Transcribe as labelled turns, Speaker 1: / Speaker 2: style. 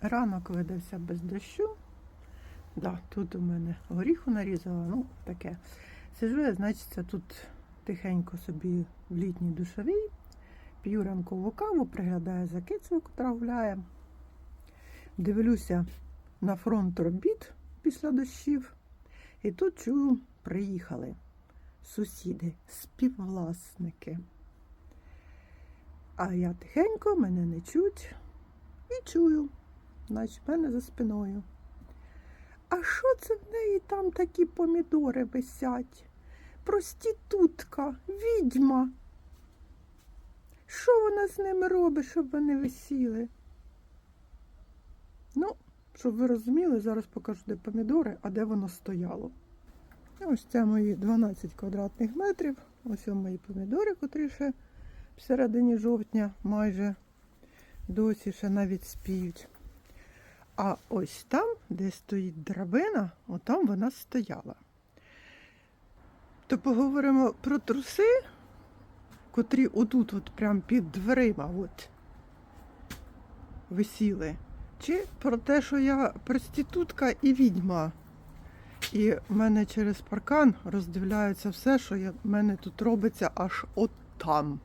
Speaker 1: Ранок видався без дощу. Да, тут у мене горіху нарізала, ну таке. Сижу я, значить, тут тихенько собі в літній душовій, п'ю ранкову каву, приглядаю за кицею, котра гуляє. Дивлюся на фронт робіт після дощів. І тут чую, приїхали сусіди, співвласники. А я тихенько, мене не чуть і чую, в мене за спиною. А що це в неї там такі помідори висять? Проститутка, відьма. Що вона з ними робить, щоб вони висіли? Ну, щоб ви розуміли, зараз покажу, де помідори, а де воно стояло. Ось це мої 12 квадратних метрів. Ось мої помідори, котрі ще в середині жовтня майже досі ще навіть спіють. А ось там, де стоїть драбина, отам вона стояла. То поговоримо про труси, котрі отут, от прям під дверима от, висіли. Чи про те, що я проститутка і відьма. І в мене через паркан роздивляється все, що в мене тут робиться аж от там.